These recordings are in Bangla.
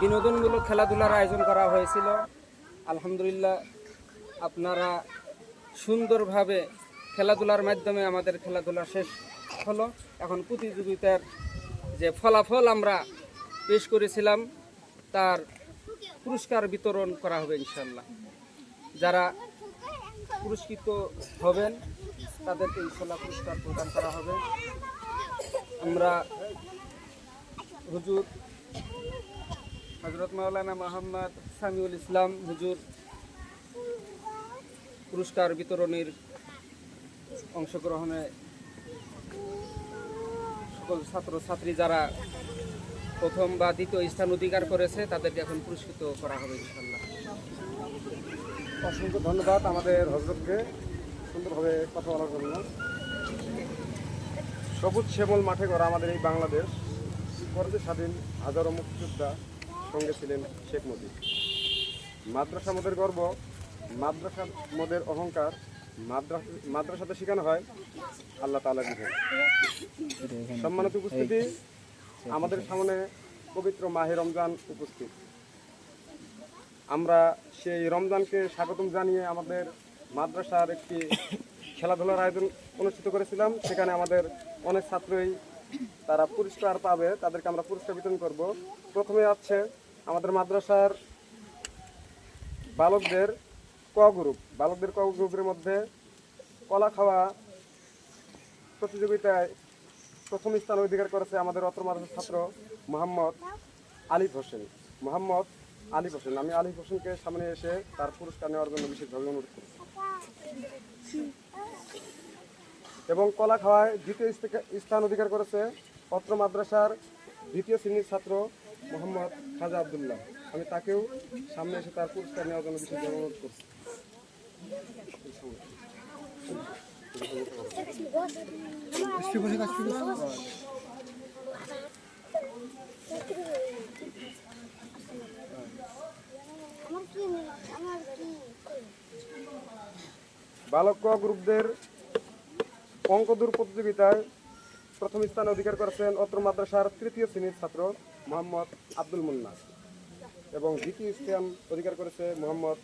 বিনোদনমূলক খেলাধুলার আয়োজন করা হয়েছিল। আলহামদুলিল্লাহ, আপনারা সুন্দরভাবে খেলাধুলার মাধ্যমে আমাদের খেলাধুলা শেষ হলো। এখন প্রতিযোগিতার যে ফলাফল আমরা পেশ করেছিলাম, তার পুরস্কার বিতরণ করা হবে ইনশাল্লাহ যারা পুরস্কৃত হবেন, তাদেরকে ইনশাল্লাহ পুরস্কার প্রদান করা হবে। আমরা হুজুর হজরত মাওলানা মোহাম্মদ সামিউল ইসলাম হুজুর পুরস্কার বিতরণের অংশগ্রহণে সকল ছাত্রছাত্রী যারা প্রথম বা দ্বিতীয় স্থান অধিকার করেছে, তাদেরকে এখন পুরস্কৃত করা হবে ইনশাল্লাহ অসংখ্য ধন্যবাদ আমাদের হজরতকে সুন্দরভাবে কথা বলার জন্য। সবুজ শ্যামল মাঠে করা আমাদের এই বাংলাদেশ। পরতে স্বাধীন হাজারো মুক্তিযোদ্ধা সঙ্গে ছিলেন শেখ মুজিব। মাদ্রাসা মোদের গর্ব মাদ্রাসা মোদের অহংকার মাদ্রাসা মাদ্রাসাতে শেখানো হয় আল্লাহ তালা বিধান। সম্মানিত উপস্থিতি আমাদের সামনে পবিত্র মাহে রমজান উপস্থিত। আমরা সেই রমজানকে স্বাগতম জানিয়ে আমাদের মাদ্রাসার একটি খেলাধুলার আয়োজন অনুষ্ঠিত করেছিলাম। সেখানে আমাদের অনেক ছাত্রই তারা পুরস্কার পাবে, তাদেরকে আমরা পুরস্কার বিতরণ করব। প্রথমে আছে আমাদের মাদ্রাসার বালকদের ক গ্রুপ বালকদের ক গ্রুপের মধ্যে কলা খাওয়া প্রতিযোগিতায় প্রথম স্থান অধিকার করেছে আমাদের অত্র মাদ্রাসার ছাত্র মোহাম্মদ আলিফ হোসেন। মোহাম্মদ আলিফ হোসেন। আমি আলিফ হোসেনকে সামনে এসে তার পুরস্কার নেওয়ার জন্য বিশেষভাবে অনুরোধ করি এবং কলা খাওয়ায় দ্বিতীয় স্থান অধিকার করেছে অত্র মাদ্রাসার দ্বিতীয় শ্রেণির ছাত্র মোহাম্মদ খাজা আবদুল্লাহ। আমি তাকেও সামনে এসে তার পুরস্কার নেওয়ার জন্য বিশেষভাবে অনুরোধ করছি। বালক ক গ্রুপদের অঙ্কদূর প্রতিযোগিতায় প্রথম স্থান অধিকার করেছেন অত্র মাদ্রাসার তৃতীয় শ্রেণির ছাত্র মোহাম্মদ আব্দুল মুন্না এবং দ্বিতীয় স্থান অধিকার করেছে মোহাম্মদ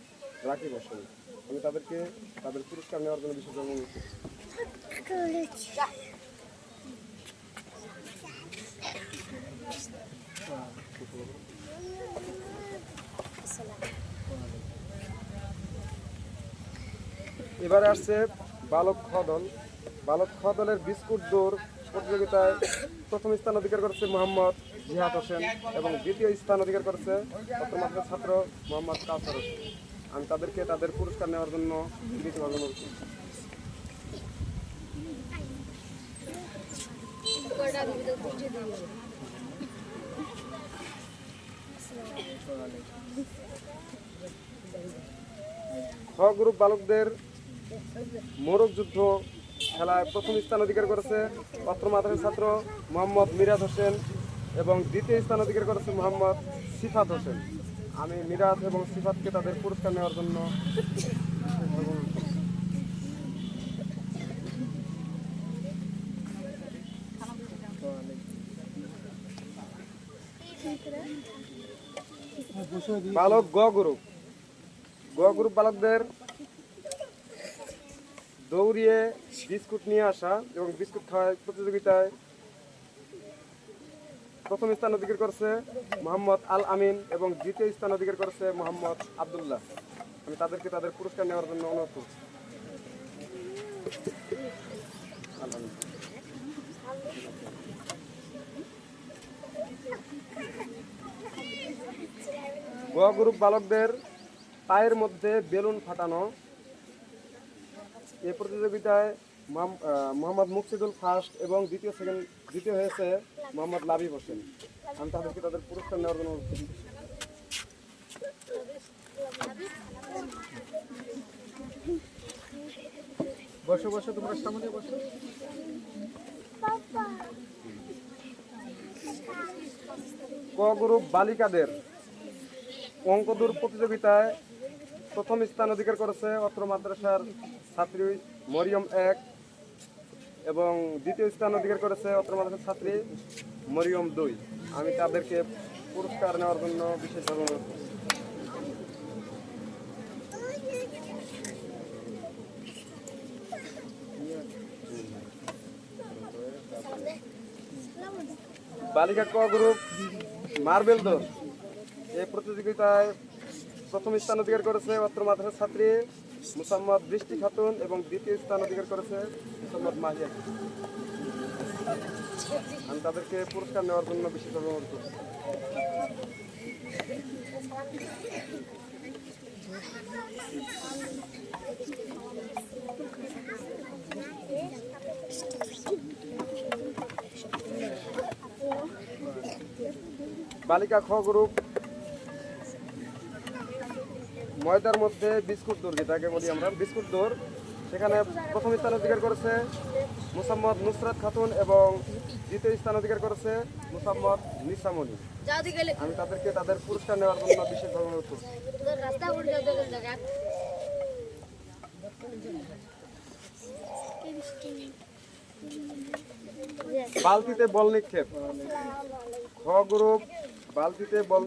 রাকিব হোসেন। আমি তাদেরকে তাদের পুরস্কার নেওয়ার জন্য বিশেষ অনুরোধ এবারে আসছে বালক খ দল। বালক খ দলের বিস্কুট দৌড় প্রতিযোগিতায় প্রথম স্থান অধিকার করেছে মোহাম্মদ জিহাদ হোসেন এবং দ্বিতীয় স্থান অধিকার করেছে ছাত্র মোহাম্মদ কাউসার হোসেন। আমি তাদেরকে তাদের পুরস্কার নেওয়ার জন্য বিনীতভাবে অনুরোধ খ গ্রুপ বালকদের মোরগ যুদ্ধ খেলায় প্রথম স্থান অধিকার করেছে অত্র মাদ্রাসার ছাত্র মোহাম্মদ মিরাজ হোসেন এবং দ্বিতীয় স্থান অধিকার করেছে মোহাম্মদ সিফাত হোসেন। আমি মিরাজ এবং সিফাতকে তাদের পুরস্কার নেওয়ার জন্য বালক গ গ্রুপ গ গ্রুপ বালকদের দৌড়িয়ে বিস্কুট নিয়ে আসা এবং বিস্কুট খাওয়ার প্রতিযোগিতায় প্রথম স্থান অধিকার করছে মোহাম্মদ আল আমিন এবং দ্বিতীয় স্থান অধিকার করেছে মোহাম্মদ আবদুল্লাহ আমি তাদেরকে তাদের পুরস্কার নেওয়ার জন্য অনুরোধ করছি। গ্রুপ বালকদের পায়ের মধ্যে বেলুন ফাটানো এই প্রতিযোগিতায় মোহাম্মদ মুকসিদুল ফার্স্ট এবং দ্বিতীয় সেকেন্ড, দ্বিতীয় হয়েছে মোহাম্মদ লাবিব হোসেন আমি তাদেরকে তাদের পুরস্কার নেওয়ার জন্য। বসে বসে, তোমরা সামনে বসো ক গ্রুপ বালিকাদের অঙ্কদূর প্রতিযোগিতায় প্রথম স্থান অধিকার করেছে অত্র মাদ্রাসার ছাত্রী, মরিয়ম এক এবং দ্বিতীয় স্থান অধিকার করেছে অত্র মাদ্রাসার ছাত্রী মরিয়ম দুই আমি তাদেরকে পুরস্কার নেওয়ার জন্য বিশেষভাবে অনুরোধ করছি। বালিকা ক গ্রুপ, মার্বেল দল এই প্রতিযোগিতায় প্রথম স্থান অধিকার করেছে অত্র মাদ্রাসার ছাত্রী মুসাম্মদ বৃষ্টি খাতুন এবং দ্বিতীয় স্থান অধিকার করেছে মুসাম্মদ মাহিয়া। আমি তাদেরকে পুরস্কার নেওয়ার জন্য বিশেষভাবে অনুরোধ করছি। বালিকা খ গ্রুপ ময়দার মধ্যে বিস্কুট দৌড় যেটাকে বলি আমরা, বিস্কুট দৌড়। সেখানে প্রথম স্থান অধিকার করেছে মুসাম্মদ নুসরাত খাতুন এবং দ্বিতীয় স্থান অধিকার করেছে মুসাম্মদ নিসামনি আমি তাদেরকে তাদের পুরস্কার নেওয়ার জন্য বিশেষভাবে অনুরোধ করছি। বালতিতে বল নিক্ষেপ। খ গ্রুপ বালতিতে বল